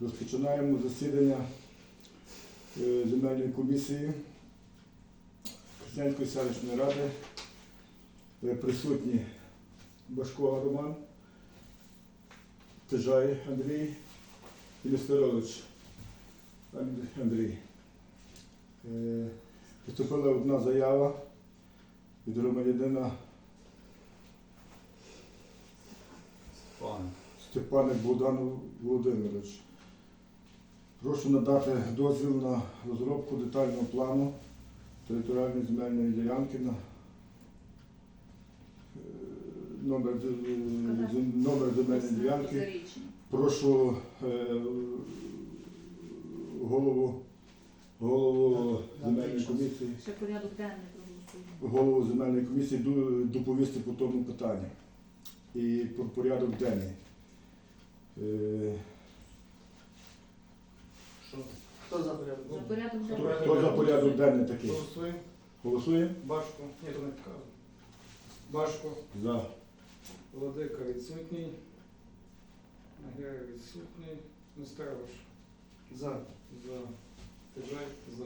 Розпочинаємо засідання е, земельної комісії Християнської селищної ради. Присутні Башко Роман, Тижай Андрій і Нестерович Анд- Андрій. Е, Поступила одна заява від громадянина Степаник Богдан Володимирович. Прошу надати дозвіл на розробку детального плану територіальної земельної ділянки на е, номер, номер земельної ділянки. Прошу е, голову, голову земельної комісії, Ще порядок денний голову земельної комісії доповісти по тому питанню. І про порядок денний. Що? Хто за порядок? За порядок Хто, денний. хто за порядок денний такий? Голосуємо. Голосуємо? Башко. Ні, то не показує. Башко. За. Владика відсутній. Нагера відсутній. Нестерович. За. За. Тижай. За.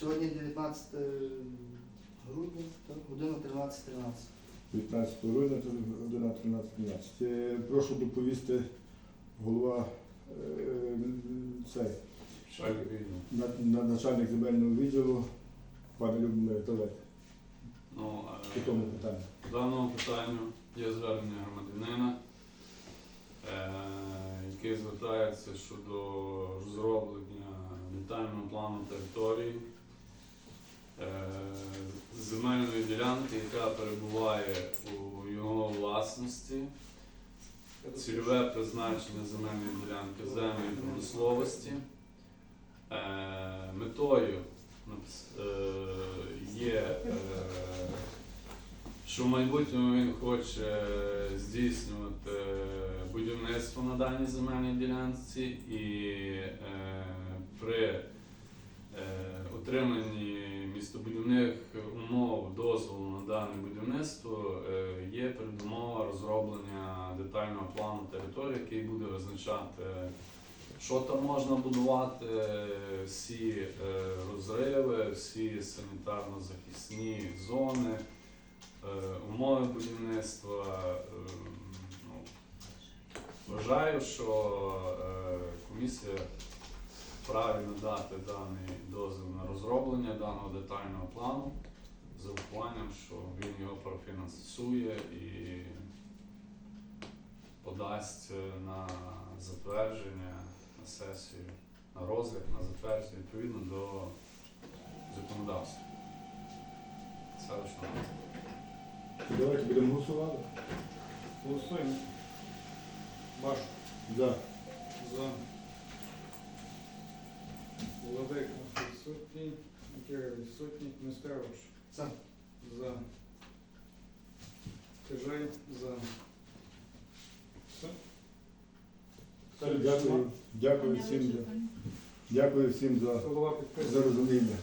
Сьогодні 19 грудня, так, година 13.13. 15 грудня, 11, 13, 15. Е, Прошу доповісти голова е, цей, начальник земельного відділу, пане Любомир, давайте, Ну, по е, тому питанню. по даному питанню є звернення громадянина, е, який звертається щодо розроблення детального плану території е, земельної ділянки, яка перебуває у його власності. Цільове призначення земельної ділянки землі промисловості. Е, Метою е, є, е, що в майбутньому він хоче здійснювати будівництво на даній земельній ділянці і при отриманні містобудівних умов дозволу на дане будівництво е, є передумова розроблення детального плану території, який буде визначати, що там можна будувати, всі е, розриви, всі санітарно-захисні зони, е, умови будівництва. е, ну, Вважаю, що е, комісія вправі надати даний дозвіл на розроблення даного детального плану з урахуванням, що він його профінансує і подасть е, на затвердження на сесію, на розгляд, на затвердження відповідно до законодавства. Селищного. Давайте будемо голосувати. Голосуємо. Башко. За. За. Владика відсутній. Нагера відсутній. Нестерович. За. За. Кижай За. Все. Дякую, дякую всім, за- дякую всім за, Голова за розуміння.